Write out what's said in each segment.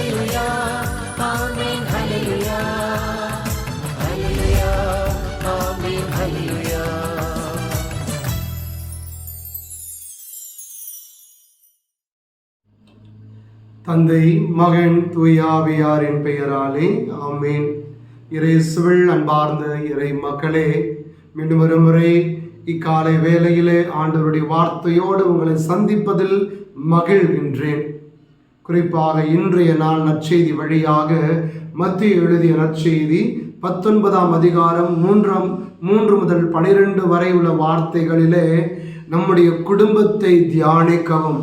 hallelujah. Amen, hallelujah. Hallelujah. Amen, hallelujah. தந்தை மகன் தூயாவியாரின் பெயராலே ஆமேன் இறைசுவில் அன்பார்ந்த இறை மக்களே மீண்டும் ஒரு முறை இக்காலை வேளையிலே ஆண்டவருடைய வார்த்தையோடு உங்களை சந்திப்பதில் மகிழ்கின்றேன் குறிப்பாக இன்றைய நாள் நற்செய்தி வழியாக மத்திய எழுதிய நற்செய்தி பத்தொன்பதாம் அதிகாரம் மூன்றாம் மூன்று முதல் பனிரெண்டு வரை உள்ள வார்த்தைகளிலே நம்முடைய குடும்பத்தை தியானிக்கவும்.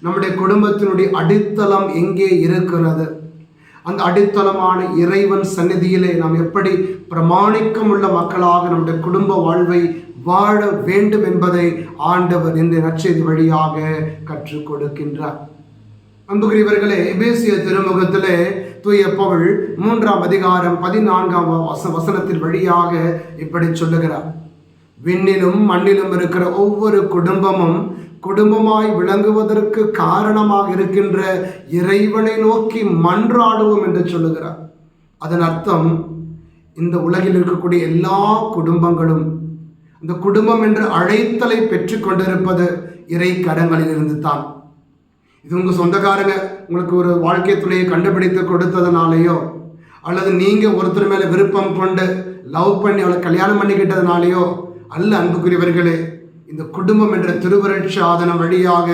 நம்முடைய குடும்பத்தினுடைய அடித்தளம் எங்கே இருக்கிறது? அந்த அடித்தளமான இறைவன் சந்நிதியிலே நாம் எப்படி பிரமாணிக்கம் உள்ள மக்களாக நம்முடைய குடும்ப வாழ்வை வாழ வேண்டும் என்பதை ஆண்டவர் இந்த நற்செய்தி வழியாக கற்றுக் கொடுக்கின்றார். அன்புக்குரியவர்களே எபேசிய திருமுகத்திலே தூய பவுல் மூன்றாம் அதிகாரம் பதினான்காம் வச வசனத்தின் வழியாக இப்படி சொல்லுகிறார். விண்ணிலும் மண்ணிலும் இருக்கிற ஒவ்வொரு குடும்பமும் குடும்பமாய் விளங்குவதற்கு காரணமாக இருக்கின்ற இறைவனை நோக்கி மன்றாடுவோம் என்று சொல்லுகிறார். அதன் அர்த்தம் இந்த உலகில் இருக்கக்கூடிய எல்லா குடும்பங்களும் அந்த குடும்பம் என்று அழைத்தலை பெற்றுக்கொண்டிருப்பது இறை கடங்களில் இருந்து தான் இது உங்கள் சொந்தக்காரங்க உங்களுக்கு ஒரு வாழ்க்கை துணையை கண்டுபிடித்து கொடுத்ததுனாலேயோ அல்லது நீங்கள் ஒருத்தர் மேலே விருப்பம் கொண்டு லவ் பண்ணி அவளை கல்யாணம் பண்ணிக்கிட்டதுனாலேயோ அல்ல அன்புக்குரியவர்களே இந்த குடும்பம் என்ற திருவருட்சாதனம் வழியாக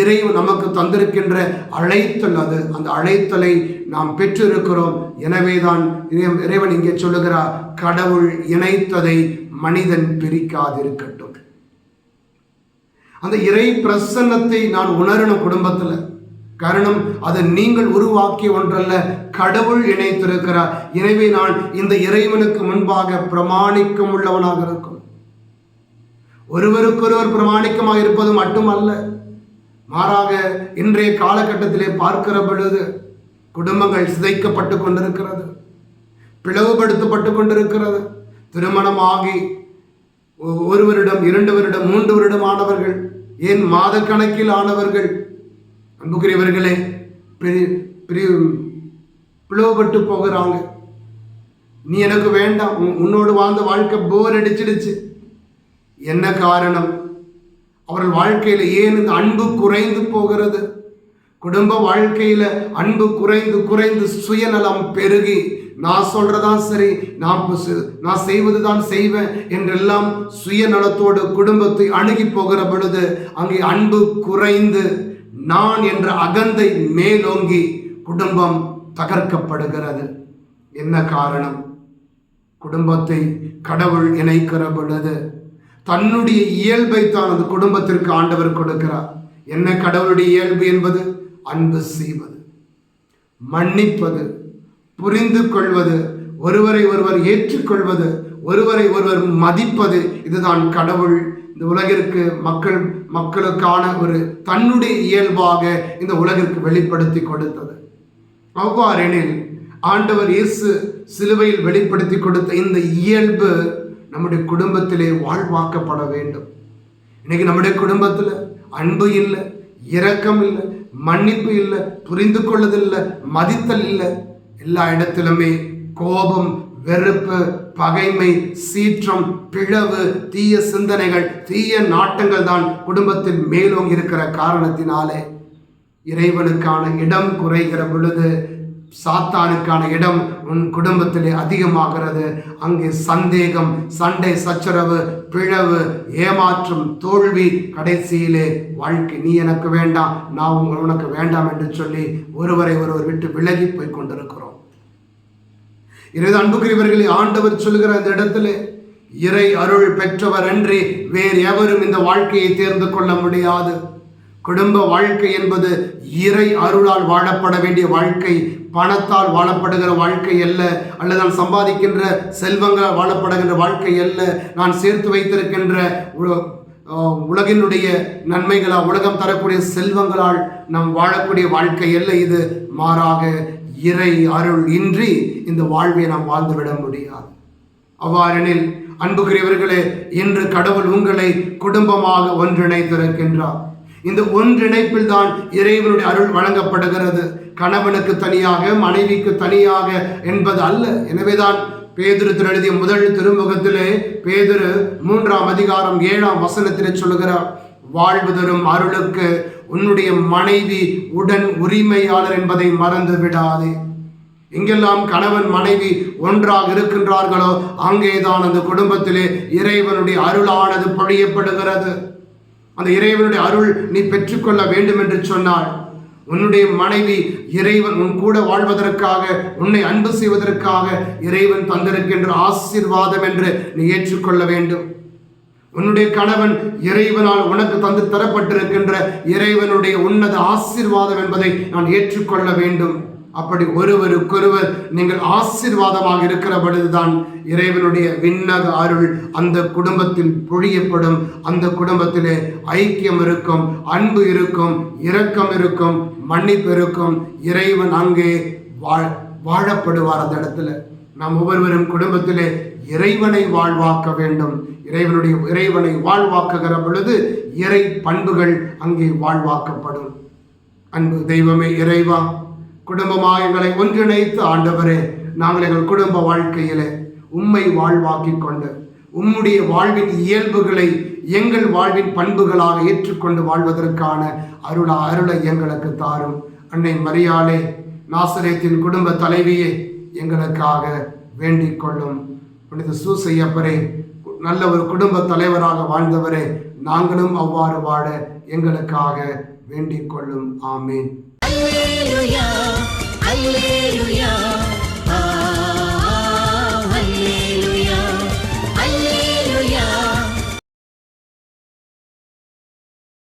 இறைவன் நமக்கு தந்திருக்கின்ற அழைத்தல் அது. அந்த அழைத்தலை நாம் பெற்றிருக்கிறோம். எனவே தான் இறைவன் இங்கே சொல்லுகிறார் கடவுள் இணைத்ததை மனிதன் பிரிக்காதிருக்கட்டும். அந்த இறை பிரசன்னத்தை நான் உணரணும் குடும்பத்தில். காரணம் அது நீங்கள் உருவாக்கிய ஒன்றல்ல கடவுள் இணைத்திருக்கிறார். எனவே நான் இந்த இறைவனுக்கு முன்பாக பிரமாணிக்கம் உள்ளவனாக இருக்கும். ஒருவருக்கொருவர் பிரமாணிக்கமாக இருப்பது மட்டுமல்ல. மாறாக இன்றைய காலகட்டத்திலே பார்க்கிற பொழுது குடும்பங்கள் சிதைக்கப்பட்டு கொண்டிருக்கிறது. பிளவுபடுத்தப்பட்டு கொண்டிருக்கிறது. திருமணமாகி ஒ- ஒரு வருடம் இரண்டு வருடம் மூன்று வருடம் ஆனவர்கள் ஏன் மாத கணக்கில் ஆனவர்கள்? அன்புக்குரியவர்களே பெரிய பிரி- பிளவுபட்டு போகிறாங்க. நீ எனக்கு வேண்டாம். உன்னோடு வாழ்ந்த வாழ்க்கை போர் அடிச்சிடுச்சு. என்ன காரணம்? அவர்கள் வாழ்க்கையில் ஏன் இந்த அன்பு குறைந்து போகிறது? குடும்ப வாழ்க்கையில் அன்பு குறைந்து குறைந்து சுயநலம் பெருகி நான் சொல்றதான் சரி நான் நான் செய்வது நான் செய்வேன் என்றெல்லாம் சுயநலத்தோடு குடும்பத்தை அணுகி போகிற பொழுது அங்கே அன்பு குறைந்து நான் என்ற அகந்தை மேலோங்கி குடும்பம் தகர்க்கப்படுகிறது. என்ன காரணம்? குடும்பத்தை கடவுள் இணைக்கிற பொழுது தன்னுடைய இயல்பை தான் அந்த குடும்பத்திற்கு ஆண்டவர் கொடுக்கிறார். என்ன கடவுளுடைய இயல்பு என்பது? அன்பு செய்வது. மன்னிப்பது. புரிந்து கொள்வது ஒருவரை ஒருவர் ஏற்றுக்கொள்வது ஒருவரை ஒருவர் மதிப்பது இதுதான் கடவுள். இந்த உலகிற்கு மக்கள் மக்களுக்கான ஒரு தன்னுடைய இயல்பாக இந்த உலகிற்கு வெளிப்படுத்தி கொடுத்தது. அவ்வாறெனில் ஆண்டவர் இயேசு சிலுவையில் வெளிப்படுத்தி கொடுத்த இந்த இயல்பு நம்முடைய குடும்பத்திலே வாழ்வாக்கப்பட வேண்டும். இன்னைக்கு நம்முடைய குடும்பத்தில் அன்பு இல்லை இரக்கம் இல்லை மன்னிப்பு இல்லை புரிந்து கொள்ளுதல் இல்லை மதித்தல் இல்லை. எல்லா இடத்திலுமே கோபம் வெறுப்பு பகைமை சீற்றம் பிளவு தீய சிந்தனைகள் தீய நாட்டங்கள் தான் குடும்பத்தில் மேலும் இருக்கிற காரணத்தினாலே இறைவனுக்கான இடம் குறைகிற பொழுது சாத்தானுக்கான இடம் உன் குடும்பத்திலே அதிகமாகிறது. அங்கே சந்தேகம் சண்டை சச்சரவு பிளவு ஏமாற்றம் தோல்வி கடைசியிலே வாழ்க்கை. நீ எனக்கு வேண்டாம் நான் உங்கள் உனக்கு வேண்டாம் என்று சொல்லி ஒருவரை ஒருவர் விட்டு விலகி போய் கொண்டிருக்கிறோம். இறைது அன்புக்குரியவர்களை ஆண்டவர் சொல்லுகிற இந்த இடத்துல இறை அருள் பெற்றவர் அன்றி வேறு எவரும் இந்த வாழ்க்கையை தேர்ந்து கொள்ள முடியாது. குடும்ப வாழ்க்கை என்பது இறை அருளால் வாழப்பட வேண்டிய வாழ்க்கை பணத்தால் வாழப்படுகிற வாழ்க்கை அல்ல அல்லது நான் சம்பாதிக்கின்ற செல்வங்களால் வாழப்படுகின்ற வாழ்க்கை அல்ல நான் சேர்த்து வைத்திருக்கின்ற உ- உலகினுடைய நன்மைகளால் உலகம் தரக்கூடிய செல்வங்களால் நாம் வாழக்கூடிய வாழ்க்கை அல்ல இது மாறாக இறை அருள் இன்றி இந்த வாழ்வை நாம் வாழ்ந்துவிட முடியாது. அவ்வாறெனில் அன்புக்குரியவர்களே இன்று கடவுள் உங்களை குடும்பமாக ஒன்றிணைத்திருக்கின்றார். இந்த ஒன்றிணைப்பில் தான் இறைவனுடைய அருள் வழங்கப்படுகிறது. கணவனுக்கு தனியாக மனைவிக்கு தனியாக என்பது அல்ல. எனவேதான் பேதுரு எழுதிய முதல் திருமுகத்திலே பேதுரு மூன்றாம் அதிகாரம் ஏழாம் வசனத்திலே சொல்லுகிறார் வாழ்வு தரும் அருளுக்கு உன்னுடைய மனைவி உடன் உரிமையாளர் என்பதை மறந்து விடாதே. எங்கெல்லாம் கணவன் மனைவி ஒன்றாக இருக்கின்றார்களோ அங்கேதான் அந்த குடும்பத்திலே இறைவனுடைய அருளானது பொழியப்படுகிறது அந்த இறைவனுடைய அருள் நீ பெற்றுக்கொள்ள வேண்டும் என்று சொன்னாள் உன்னுடைய மனைவி இறைவன் உன் கூட வாழ்வதற்காக உன்னை அன்பு செய்வதற்காக இறைவன் தந்திருக்கின்ற ஆசீர்வாதம் என்று நீ ஏற்றுக்கொள்ள வேண்டும். உன்னுடைய கணவன் இறைவனால் உனக்கு தந்து தரப்பட்டிருக்கின்ற இறைவனுடைய உன்னத ஆசிர்வாதம் என்பதை நான் ஏற்றுக்கொள்ள வேண்டும். அப்படி ஒருவருக்கொருவர் நீங்கள் ஆசிர்வாதமாக இருக்கிற பொழுதுதான் இறைவனுடைய விண்ணக அருள் அந்த குடும்பத்தில் பொழியப்படும். அந்த குடும்பத்திலே ஐக்கியம் இருக்கும் அன்பு இருக்கும் இரக்கம் இருக்கும் மன்னிப்பு இருக்கும். இறைவன் அங்கே வாழ் வாழப்படுவார் அந்த இடத்துல. நாம் ஒவ்வொருவரும் குடும்பத்திலே இறைவனை வாழ்வாக்க வேண்டும். இறைவனுடைய இறைவனை வாழ்வாக்குகிற பொழுது இறை பண்புகள் அங்கே வாழ்வாக்கப்படும். அன்பு தெய்வமே இறைவா குடும்பமாக எங்களை ஒன்றிணைத்து ஆண்டவரே நாங்கள் எங்கள் குடும்ப வாழ்க்கையிலே உம்மை வாழ்வாக்கிக் கொண்டு உம்முடைய வாழ்வின் இயல்புகளை எங்கள் வாழ்வின் பண்புகளாக ஏற்றுக்கொண்டு வாழ்வதற்கான அருளா அருளை எங்களுக்கு தாரும். அன்னை மரியாளே நாசரேத்தின் குடும்ப தலைவியே எங்களுக்காக வேண்டிக் கொள்ளும். புனித சூசையப்பரே நல்ல ஒரு குடும்ப தலைவராக வாழ்ந்தவரே நாங்களும் அவ்வாறு வாழ எங்களுக்காக வேண்டிக் கொள்ளும். ஆமீன். Alleluia, Alleluia,